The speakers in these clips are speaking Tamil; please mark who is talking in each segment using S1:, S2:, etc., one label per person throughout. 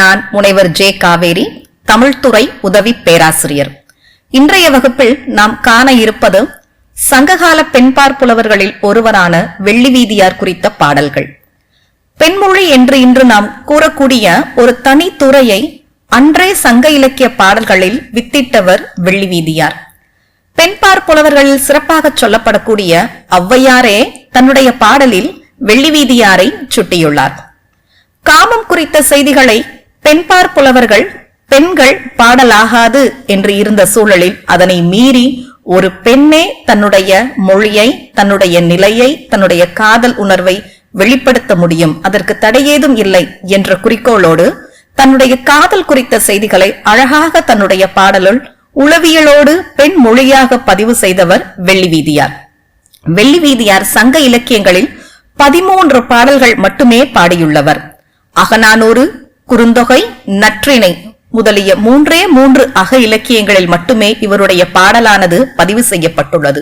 S1: நான் முனைவர் ஜே காவேரி தமிழ்துறை உதவி பேராசிரியர். இன்றைய வகுப்பில் நாம் காண இருப்பது சங்ககால பெண்பார் புலவர்களில் ஒருவரான வெள்ளி வீதியார் குறித்த பாடல்கள். பெண்மொழி என்று இன்று நாம் கூறக்கூடிய ஒரு தனி துறையை அன்றே சங்க இலக்கிய பாடல்களில் வித்திட்டவர் வெள்ளி வீதியார் பெண்பார் புலவர்களில் சிறப்பாக சொல்லப்படக்கூடிய ஔவையாரே தன்னுடைய பாடலில் வெள்ளி வீதியாரை சுட்டியுள்ளார். காமம் குறித்த செய்திகளை பெண்பார் புலவர்கள் பெண்கள் பாடலாகாது என்று இருந்த சூழலில் அதனை மீறி ஒரு பெண்ணே தன்னுடைய மொழியை தன்னுடைய நிலையை தன்னுடைய காதல் உணர்வை வெளிப்படுத்த முடியும். அதற்கு தடையேதும் இல்லை என்ற குறிக்கோளோடு தன்னுடைய காதல் குறித்த செய்திகளை அழகாக தன்னுடைய பாடலுள் உளவியலோடு பெண் மொழியாக பதிவு செய்தவர் வெள்ளி வீதியார் வெள்ளி வீதியார் சங்க இலக்கியங்களில் பதிமூன்று பாடல்கள் மட்டுமே பாடியுள்ளவர். அகநானூறு குறுந்தொகை நற்றிணை முதலிய மூன்றே மூன்று அக இலக்கியங்களில் மட்டுமே இவருடைய பாடலானது பதிவு செய்யப்பட்டுள்ளது.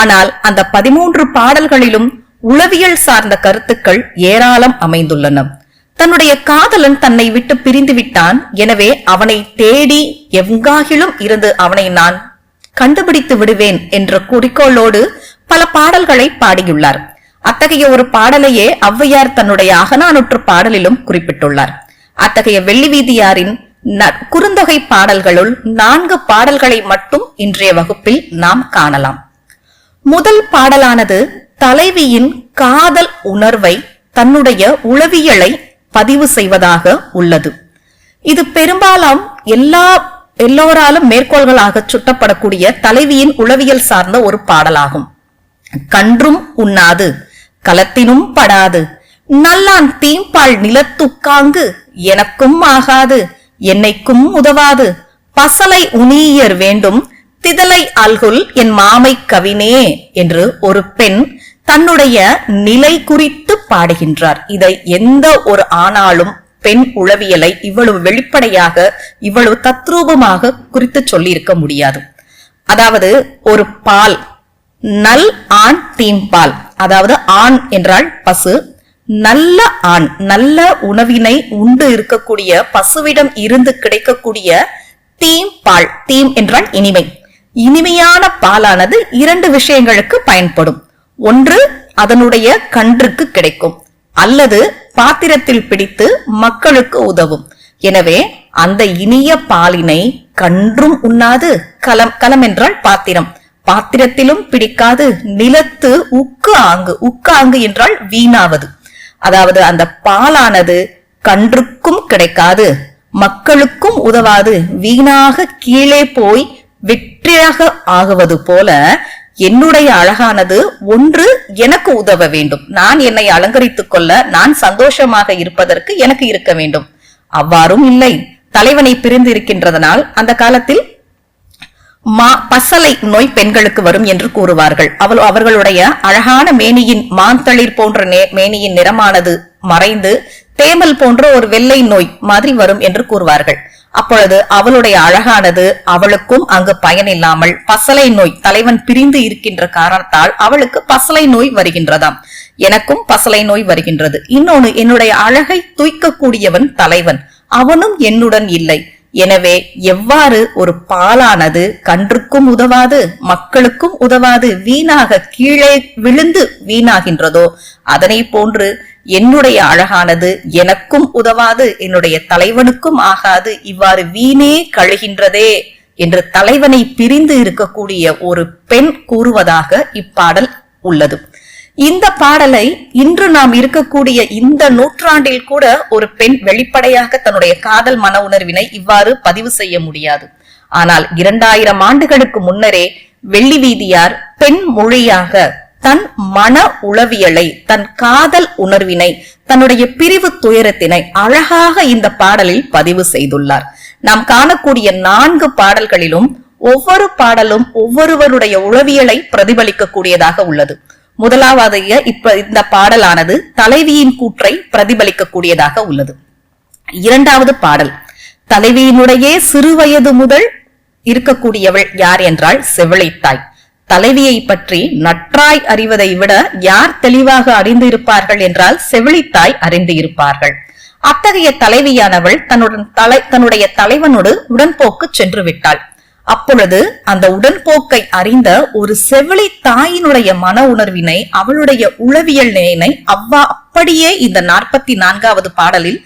S1: ஆனால் அந்த பதிமூன்று பாடல்களிலும் உளவியல் சார்ந்த கருத்துக்கள் ஏராளம் அமைந்துள்ளன. தன்னுடைய காதலன் தன்னை விட்டு பிரிந்து விட்டான். எனவே அவனை தேடி எங்காகிலும் இருந்து அவனை நான் கண்டுபிடித்து விடுவேன் என்ற குறிக்கோளோடு பல பாடல்களை பாடியுள்ளார். அத்தகைய ஒரு பாடலையே ஔவையார் தன்னுடைய அகநானூற்று பாடலிலும் குறிப்பிட்டுள்ளார். அத்தகைய வெள்ளி வீதியாரின் குறுந்தொகை பாடல்களுள் நான்கு பாடல்களை மட்டும் இன்றைய வகுப்பில் நாம் காணலாம். முதல் பாடலானது தலைவியின் காதல் உணர்வை தன்னுடைய உளவியலை பதிவு செய்வதாக உள்ளது. இது பெரும்பாலும் எல்லா எல்லோராலும் மேற்கோள்களாக சுட்டப்படக்கூடிய தலைவியின் உளவியல் சார்ந்த ஒரு பாடலாகும். கன்றும் உண்ணாது கலத்தினும் படாது நல்லான் தீம்பால் நிலத்துக்காங்கு எனக்கும் ஆகாது என்னைக்கும் உதவாது. பசலை உனியர் வேண்டும் திதலை அல்குல் என் மாமை கவினே என்று ஒரு பெண் தன்னுடைய நிலை குறித்து பாடுகின்றார். இதை எந்த ஒரு ஆணாலும் பெண் உளவியலை இவ்வளவு வெளிப்படையாக இவ்வளவு தத்ரூபமாக குறித்து சொல்லியிருக்க முடியாது. அதாவது ஒரு பால் நல் ஆண் தீம்பால் அதாவது ஆண் என்றால் பசு நல்ல ஆண் நல்ல உணவினை உண்டு இருக்கக்கூடிய பசுவிடம் இருந்து கிடைக்கக்கூடிய தீம் பால் தீம் என்றால் இனிமை. இனிமையான பாலானது இரண்டு விஷயங்களுக்கு பயன்படும். ஒன்று அதனுடைய கன்றுக்கு கிடைக்கும். அல்லது பாத்திரத்தில் பிடித்து மக்களுக்கு உதவும். எனவே அந்த இனிய பாலினை கன்றும் உண்ணாது கலம் கலம் என்றால் பாத்திரம். பாத்திரத்திலும் பிடிக்காது நிலத்து உக்கு ஆங்கு உக்கு ஆங்கு என்றால் வீணாவது. அதாவது அந்த பாலானது கன்றுக்கும் கிடைக்காது மக்களுக்கும் உதவாது. வீணாக கீழே போய் வெற்றியாக ஆகுவது போல என்னுடைய அழகானது ஒன்று எனக்கு உதவ வேண்டும். நான் என்னை அலங்கரித்துக் கொள்ள நான் சந்தோஷமாக இருப்பதற்கு எனக்கு இருக்க வேண்டும். அவ்வாறும் இல்லை. தலைவனை பிரிந்து இருக்கின்றதனால் அந்த காலத்தில் மா பசலை நோய் பெண்களுக்கு வரும் என்று கூறுவார்கள். அவள் அவர்களுடைய அழகான மேனியின் மாந்தளிர் போன்ற நே- மேனியின் நிறமானது மறைந்து தேமல் போன்ற ஒரு வெள்ளை நோய் மாதிரி வரும் என்று கூறுவார்கள். அப்பொழுது அவளுடைய அழகானது அவளுக்கும் அங்கு பயனில்லாமல் பசலை நோய் தலைவன் பிரிந்து இருக்கின்ற காரணத்தால் அவளுக்கு பசலை நோய் வருகின்றதாம். எனக்கும் பசலை நோய் வருகின்றது. இன்னொன்னு என்னுடைய அழகை தூய்க்கக்கூடியவன் தலைவன். அவனும் என்னுடன் இல்லை. எனவே எவ்வாறு ஒரு பாலானது கன்றுக்கும் உதவாது மக்களுக்கும் உதவாது வீணாக கீழே விழுந்து வீணாகின்றதோ அதனை போன்று என்னுடைய அழகானது எனக்கும் உதவாது என்னுடைய தலைவனுக்கும் ஆகாது இவ்வாறு வீணே கழுகின்றதே என்று தலைவனை பிரிந்து இருக்கக்கூடிய ஒரு பெண் கூறுவதாக இப்பாடல் உள்ளது. இந்த பாடலை இன்று நாம் இருக்கக்கூடிய இந்த நூற்றாண்டில் கூட ஒரு பெண் வெளிப்படையாக தன்னுடைய காதல் மன உணர்வினை இவ்வாறு பதிவு செய்ய முடியாது. ஆனால் இரண்டாயிரம் ஆண்டுகளுக்கு முன்னரே வெள்ளி வீதியார் பெண் மொழியாக தன் மன உளவியலை தன் காதல் உணர்வினை தன்னுடைய பிரிவு துயரத்தினை அழகாக இந்த பாடலில் பதிவு செய்துள்ளார். நாம் காணக்கூடிய நான்கு பாடல்களிலும் ஒவ்வொரு பாடலும் ஒவ்வொருவருடைய உளவியலை பிரதிபலிக்கக்கூடியதாக உள்ளது. முதலாவதைய இப்ப இந்த பாடலானது தலைவியின் கூற்றை பிரதிபலிக்கக்கூடியதாக உள்ளது. இரண்டாவது பாடல் தலைவியினுடைய சிறுவயது முதல் இருக்கக்கூடியவள் யார் என்றால் செவிலித்தாய். தலைவியை பற்றி நற்றாய் அறிவதை விட யார் தெளிவாக அறிந்து இருப்பார்கள் என்றால் செவிலித்தாய் அறிந்து இருப்பார்கள் அத்தகைய தலைவியானவள் தன்னுடன் தலை தன்னுடைய தலைவனோடு உடன்போக்கு சென்று விட்டாள். அப்பொழுது அந்த உடன்போக்கை அறிந்த ஒரு செவிலி தாயினுடைய மன உணர்வினை அவளுடைய உளவியல் நிலையினை அவ்வா அப்படியே இந்த நாற்பத்தி நான்காவது பாடலில்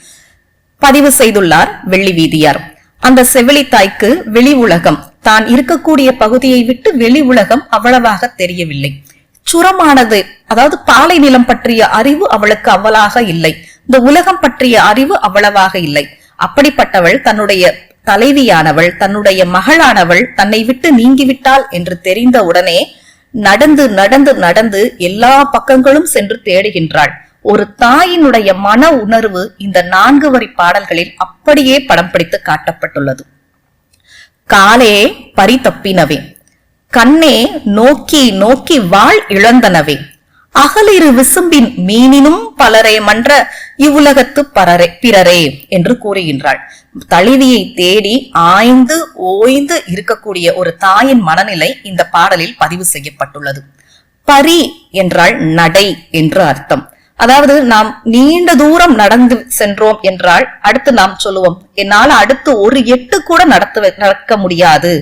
S1: பதிவு செய்துள்ளார் வெள்ளி வீதியார். அந்த செவிலி தாய்க்கு வெளி உலகம் தான் இருக்கக்கூடிய பகுதியை விட்டு வெளி உலகம் அவ்வளவாக தெரியவில்லை. சுரமானது அதாவது பாலை நிலம் பற்றிய அறிவு அவளுக்கு அவ்வளாக இல்லை. இந்த உலகம் பற்றிய அறிவு அவ்வளவாக இல்லை. அப்படிப்பட்டவள் தன்னுடைய தலைவியானவள் தன்னுடைய மகளானவள் தன்னை விட்டு நீங்கிவிட்டாள் என்று தெரிந்த உடனே நடந்து நடந்து நடந்து எல்லா பக்கங்களும் சென்று தேடுகின்றாள். ஒரு தாயினுடைய மன உணர்வு இந்த நான்கு வரி பாடல்களில் அப்படியே படம் பிடித்து காட்டப்பட்டுள்ளது. காலே பரிதப்பினவே கண்ணே நோக்கி நோக்கி வாழ் இழந்தனவே அகலிரு விசும்பின் மீனினும் பலரே மன்ற இவ்வுலகத்து பரரே பிறரே என்று கூறுகின்றாள். தழுவியை தேடி ஆய்ந்து ஓய்ந்து இருக்கக்கூடிய ஒரு தாயின் மனநிலை இந்த பாடலில் பதிவு செய்யப்பட்டுள்ளது. பரி என்றால் நடை என்று அர்த்தம். அதாவது நாம் நீண்ட தூரம் நடந்து சென்றோம் என்றால் அடுத்து நாம் சொல்லுவோம் என்னால் அடுத்து ஒரு எட்டு கூட நடத்த நடக்க முடியாது.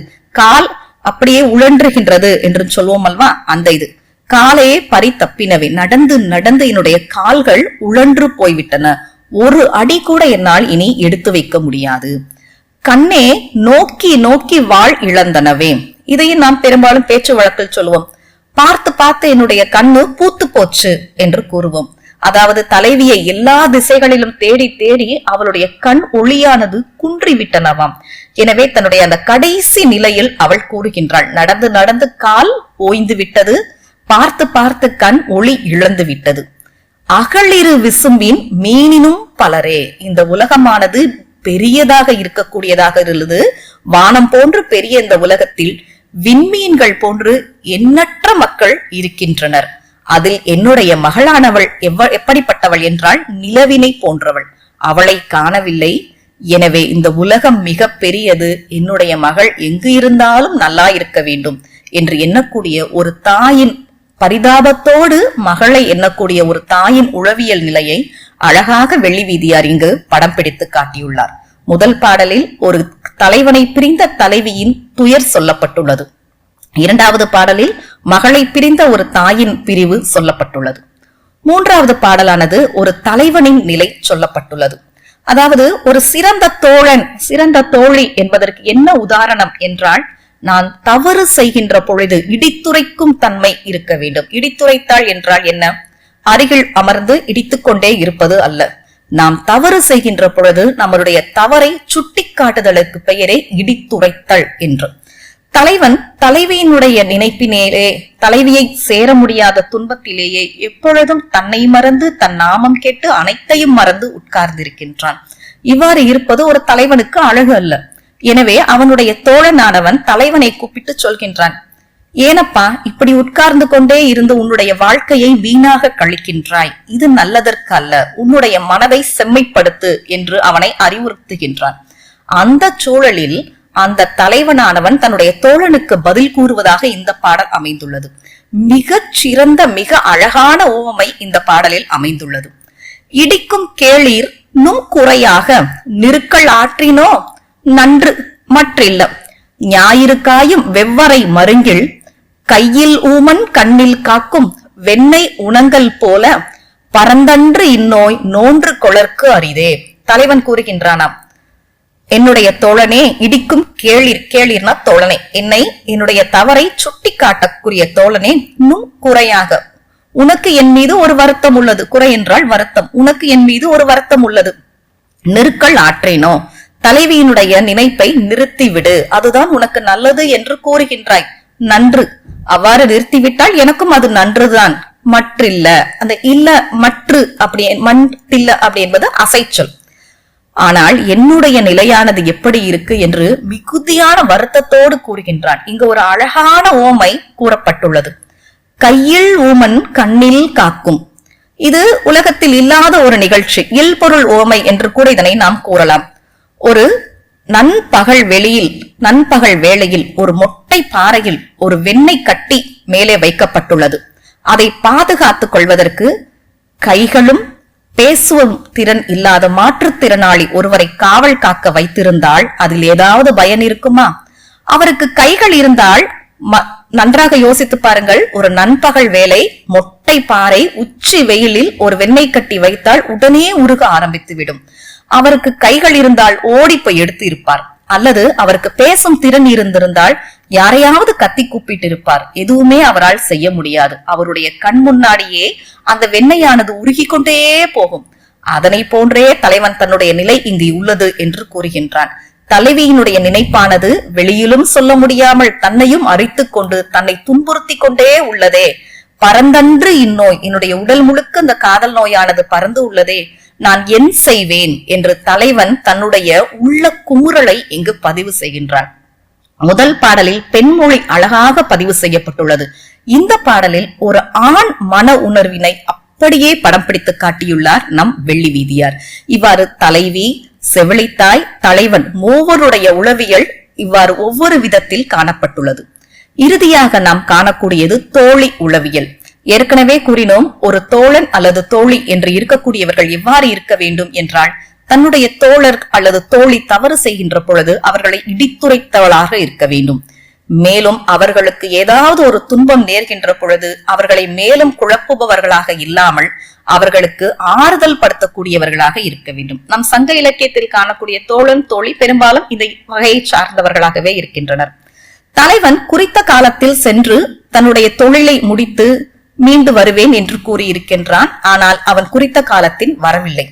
S1: கால் அப்படியே உழன்றுகின்றது என்று சொல்லுவோம் அல்வா அந்த இது. காலையே பறி தப்பினவே நடந்து நடந்து என்னுடைய கால்கள் உழன்று போய்விட்டன. ஒரு அடி கூட என்னால் இனி எடுத்து வைக்க முடியாது. கண்ணே நோக்கி நோக்கி வாழ் இழந்தனவே. இதையும் நாம் பெரும்பாலும் பேச்சு வழக்கில் சொல்லுவோம் பார்த்து பார்த்து என்னுடைய கண்ணு பூத்து போச்சு என்று கூறுவோம். அதாவது தலைவியை எல்லா திசைகளிலும் தேடி தேடி அவளுடைய கண் ஒளியானது குன்றி விட்டனவாம் எனவே தன்னுடைய அந்த கடைசி நிலையில் அவள் கூறுகின்றாள் நடந்து நடந்து கால் ஓய்ந்து விட்டது பார்த்து பார்த்து கண் ஒளி இழந்து விட்டது. அகழிரு விசும்பின் மீனினும் பலரே. இந்த உலகமானது பெரியதாக இருக்கக்கூடியதாக இருந்தது. வானம் போன்று பெரிய இந்த உலகத்தில் விண்மீன்கள் போன்று எண்ணற்ற மக்கள் இருக்கின்றனர். அதில் என்னுடைய மகளானவள் எவ்வ எப்படிப்பட்டவள் என்றால் நிலவினை போன்றவள். அவளை காணவில்லை. எனவே இந்த உலகம் மிக பெரியது. என்னுடைய மகள் எங்கு இருந்தாலும் நல்லா இருக்க வேண்டும் என்று எண்ணக்கூடிய ஒரு தாயின் பரிதாபத்தோடு மகளை எண்ணக்கூடிய ஒரு தாயின் உளவியல் நிலையை அழகாக வெள்ளி வீதியார் இங்கு படம் பிடித்து காட்டியுள்ளார். முதல் பாடலில் ஒரு தலைவனை பிரிந்த தலைவியின் துயர் சொல்லப்பட்டுள்ளது. இரண்டாவது பாடலில் மகளை பிரிந்த ஒரு தாயின் பிரிவு சொல்லப்பட்டுள்ளது. மூன்றாவது பாடலானது ஒரு தலைவனின் நிலை சொல்லப்பட்டுள்ளது. அதாவது ஒரு சிறந்த தோழன் சிறந்த தோழி என்பதற்கு என்ன உதாரணம் என்றால் நான் தவறு செய்கின்ற பொழுது இடித்துரைக்கும் தன்மை இருக்க வேண்டும். இடித்துரைத்தாள் என்றால் என்ன? அருகில் அமர்ந்து இடித்துக்கொண்டே இருப்பது அல்ல. நாம் தவறு செய்கின்ற பொழுது நம்மளுடைய தவறை சுட்டிக்காட்டுதலுக்கு பெயரே இடித்துரைத்தல் என்று. தலைவன் தலைவியினுடைய நினைப்பினேலே தலைவியை சேர முடியாத துன்பத்திலேயே எப்பொழுதும் தன்னை மறந்து தன் நாமம் கேட்டு அனைத்தையும் மறந்து உட்கார்ந்திருக்கின்றான். இவ்வாறு இருப்பது ஒரு தலைவனுக்கு அழகு அல்ல. எனவே அவனுடைய தோழனானவன் தலைவனை கூப்பிட்டு சொல்கின்றான் ஏனப்பா இப்படி உட்கார்ந்து கொண்டே இருந்து உன்னுடைய வாழ்க்கையை வீணாக கழிக்கின்றாய். இது நல்லதற்கு அல்ல. உன்னுடைய மனதை செம்மைப்படுத்து என்று அவனை அறிவுறுத்துகின்றான். அந்த சூழலில் அந்த தலைவனானவன் தன்னுடைய தோழனுக்கு பதில் கூறுவதாக இந்த பாடல் அமைந்துள்ளது. மிகச் சிறந்த மிக அழகான ஓவமை இந்த பாடலில் அமைந்துள்ளது. இடிக்கும் கேளீர் நும் குறையாக நிறுக்கள் ஆற்றினோ? நன்று மற்றில்ல. ஞாயிறுக்காயும் வெவ்வரை மருங்கில் கையில் ஊமன் கண்ணில் காக்கும் வெண்ணெய் உணங்கல் போல பரந்தன்று இந்நோய் நோன்று கொளர்க்கு அரிதே. தலைவன் கூறுகின்றானாம் என்னுடைய தோழனே இடிக்கும் கேளிர் கேளிர்னா தோழனே. என்னை என்னுடைய தவறை சுட்டி காட்டக்கூடிய தோழனே நும் குறையாக. உனக்கு என் மீது ஒரு வருத்தம் உள்ளது. குறை என்றால் வருத்தம். உனக்கு என் மீது ஒரு வருத்தம் உள்ளது. நெருக்கள் ஆற்றேனோ? தலைவியினுடைய நினைப்பை நிறுத்திவிடு. அதுதான் உனக்கு நல்லது என்று கூறுகின்றாய். நன்று. அவ்வாறு நிறுத்திவிட்டால் எனக்கும் அது நன்றுதான். மற்றில்ல. அந்த இல்ல மற்று அப்படி மற்றில்ல அப்படி என்பது அசைச்சொல். ஆனால் என்னுடைய நிலையானது எப்படி இருக்கு என்று மிகுதியான வருத்தத்தோடு கூறுகின்றான். இங்கு ஒரு அழகான ஓமை கூறப்பட்டுள்ளது. கையில் ஊமன் கண்ணில் காக்கும். இது உலகத்தில் இல்லாத ஒரு நிகழ்ச்சி. இல்பொருள் ஓமை என்று கூட இதனை நாம் கூறலாம். ஒரு நண்பகல் வெளியில் நண்பகல் வேளையில் ஒரு மொட்டை பாறையில் ஒரு வெண்ணெய் கட்டி மேலே வைக்கப்பட்டுள்ளது. அதை பாதுகாத்துக் கொள்வதற்கு கைகளும் பேசும் திறன் இல்லாத மாற்றுத்திறனாளி ஒருவரை காவல் காக்க வைத்திருந்தால் அதில் ஏதாவது பயன் இருக்குமா? அவருக்கு கைகள் இருந்தால் நன்றாக யோசித்து பாருங்கள். ஒரு நண்பகல் வேலை மொட்டை பாறை உச்சி வெயிலில் ஒரு வெண்ணெய் கட்டி வைத்தால் உடனே உருக ஆரம்பித்து விடும் அவருக்கு கைகள் இருந்தால் ஓடி போய் எடுத்து இருப்பார். அல்லது அவருக்கு பேசும் திறன் இருந்திருந்தால் யாரையாவது கத்தி கூப்பிட்டு இருப்பார் எதுவுமே அவரால் செய்ய முடியாது. அவருடைய கண் முன்னாடியே அந்த வெண்ணையானது உருகி கொண்டே போகும். அதனை போன்றே தலைவன் தன்னுடைய நிலை இங்கு உள்ளது என்று கூறுகின்றான். தலைவியினுடைய நினைப்பானது வெளியிலும் சொல்ல முடியாமல் தன்னையும் அரித்துக் கொண்டு தன்னை துன்புறுத்தி கொண்டே உள்ளதே. பரந்தன்று இந்நோய் என்னுடைய உடல் முழுக்க இந்த காதல் நோயானது பறந்து உள்ளதே. நான் என் செய்வேன் என்று தலைவன் தன்னுடைய உள்ள குமுறலை இங்கு பதிவு செய்கின்றான். முதல் பாடலில் பெண்மொழி அழகாக பதிவு செய்யப்பட்டுள்ளது. இந்த பாடலில் ஒரு ஆண் மன உணர்வினை அப்படியே படம் பிடித்து காட்டியுள்ளார் நம் வெள்ளி வீதியார். இவ்வாறு தலைவி செவிலித்தாய் தலைவன் மூவருடைய உளவியல் இவ்வாறு ஒவ்வொரு விதத்தில் காணப்பட்டுள்ளது. இறுதியாக நாம் காணக்கூடியது தோழி உளவியல். ஏற்கனவே கூறினோம் ஒரு தோழன் அல்லது தோழி என்று இருக்கக்கூடியவர்கள் எவ்வாறு இருக்க வேண்டும் என்றால் தன்னுடைய தோழர் அல்லது தோழி தவறு செய்கின்ற பொழுது அவர்களை இடித்துரைத்தவளாக இருக்க வேண்டும். மேலும் அவர்களுக்கு ஏதாவது ஒரு துன்பம் நேர்கின்ற பொழுது அவர்களை மேலும் குழப்புபவர்களாக இல்லாமல் அவர்களுக்கு ஆறுதல் படுத்தக்கூடியவர்களாக இருக்க வேண்டும். நம் சங்க இலக்கியத்தில் காணக்கூடிய தோழன் தோழி பெரும்பாலும் இந்த வகையை சார்ந்தவர்களாகவே இருக்கின்றனர். தலைவன் குறித்த காலத்தில் சென்று தன்னுடைய தொழிலை முடித்து மீண்டு வருவேன் என்று கூறியிருக்கின்றான். ஆனால் அவன் குறித்த காலத்தில் வரவில்லை.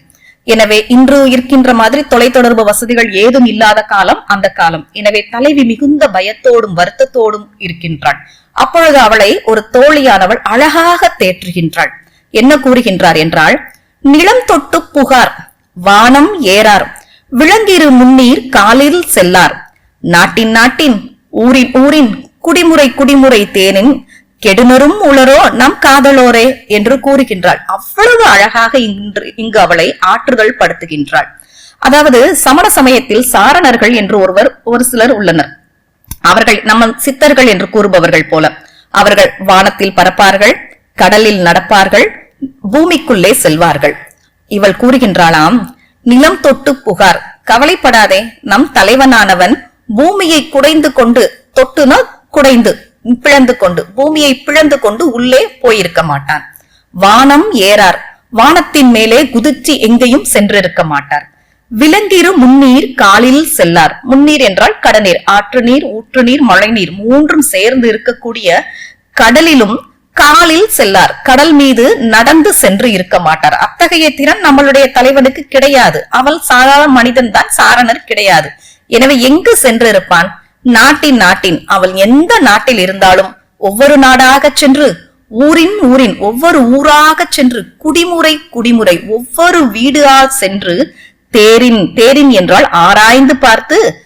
S1: எனவே இன்று இருக்கின்ற மாதிரி தொலைத்தொடர்பு வசதிகள் ஏதும் இல்லாத காலம் அந்த காலம். எனவே தலைவி மிகுந்த பயத்தோடும் வருத்தத்தோடும் இருக்கின்றாள். அப்பொழுது அவளை ஒரு தோழியானவள் அழகாக தேற்றுகின்றாள். என்ன கூறுகின்றார் என்றால் நிலம் தொட்டு புகார் வானம் ஏறார் விளங்கிரு முன்னீர் காலில் செல்லார் நாட்டின் நாட்டின் ஊரின் ஊரின் குடிமுறை குடிமுறை தேனின் கெடுநரும் உளரோ நம் காதலோரே என்று கூறுகின்றாள். அவ்வளவு அழகாக இன்று இங்கு அவளை ஆற்றுகள் படுத்துகின்றாள். அதாவது சமண சமயத்தில் சாரணர்கள் என்று ஒருவர் ஒரு சிலர் உள்ளனர். அவர்கள் நம்ம சித்தர்கள் என்று கூறுபவர்கள் போல. அவர்கள் வானத்தில் பறப்பார்கள் கடலில் நடப்பார்கள் பூமிக்குள்ளே செல்வார்கள். இவள் கூறுகின்றாளாம் நிலம் தொட்டு புகார். கவலைப்படாதே நம் தலைவனானவன் பூமியை குடைந்து கொண்டு தொட்டுனா குடைந்து. பிளந்து கொண்டு பூமியை பிளந்து கொண்டு உள்ளே போயிருக்க மாட்டான். வானம் ஏறார். வானத்தின் மேலே குதிச்சு எங்கேயும் சென்றிருக்க மாட்டார். விலங்கிரு முன்னீர் காலில் செல்லார். முன்னீர் என்றால் கடநீர். ஆற்று நீர் ஊற்று நீர் மழை நீர் மூன்றும் சேர்ந்து இருக்கக்கூடிய கடலிலும் காலில் செல்லார். கடல் மீது நடந்து சென்று இருக்க மாட்டார். அத்தகைய திறன் நம்மளுடைய தலைவனுக்கு கிடையாது. அவள் சாதாரண மனிதன் தான் சாரணர் கிடையாது. எனவே எங்கு சென்று இருப்பான் நாட்டின் நாட்டின் அவள் எந்த நாட்டில் இருந்தாலும் ஒவ்வொரு நாடாக சென்று ஊரின் ஊரின் ஒவ்வொரு ஊராக சென்று குடிமுறை குடிமுறை ஒவ்வொரு வீடா சென்று தேரின் தேரின் என்றால் ஆராய்ந்து பார்த்து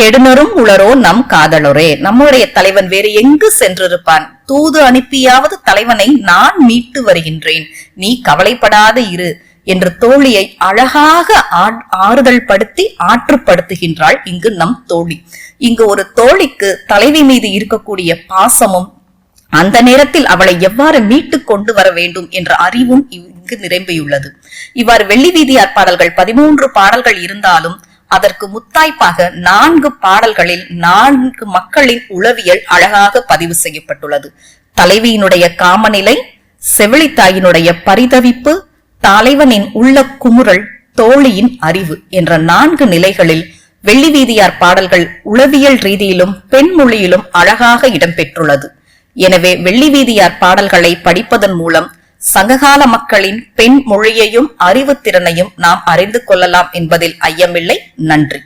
S1: கெடுனரும் உளரோ நம் காதலரே. நம்முடைய தலைவன் வேறு எங்கு சென்றிருப்பான்? தூது அனுப்பியாவது தலைவனை நான் மீட்டு வருகின்றேன். நீ கவலைப்படாத இரு. என்று தோழியை அழகாக ஆறுதல் படுத்தி ஆற்றுப்படுத்துகின்றாள் இங்கு நம் தோழி. இங்கு ஒரு தோழிக்கு தலைவி மீது இருக்கக்கூடிய பாசமும் அந்த நேரத்தில் அவளை எவ்வாறு மீட்டு கொண்டு வர வேண்டும் என்ற அறிவும் இங்கு நிரம்பியுள்ளது. இவ்வாறு வெள்ளி வீதியார் பாடல்கள் பதிமூன்று பாடல்கள் இருந்தாலும் அதற்கு முத்தாய்ப்பாக நான்கு பாடல்களில் நான்கு மக்களின் உளவியல் அழகாக பதிவு செய்யப்பட்டுள்ளது. தலைவியினுடைய காமநிலை செவிலித்தாயினுடைய பரிதவிப்பு தலைவனின் உள்ள குமுறல் தோழியின் அறிவு என்ற நான்கு நிலைகளில் வெள்ளி வீதியார் பாடல்கள் உளவியல் ரீதியிலும் பெண் மொழியிலும் அழகாக இடம்பெற்றுள்ளது. எனவே வெள்ளி வீதியார் பாடல்களை படிப்பதன் மூலம் சங்ககால மக்களின் பெண் மொழியையும் அறிவுத்திறனையும் நாம் அறிந்து கொள்ளலாம் என்பதில் ஐயமில்லை. நன்றி.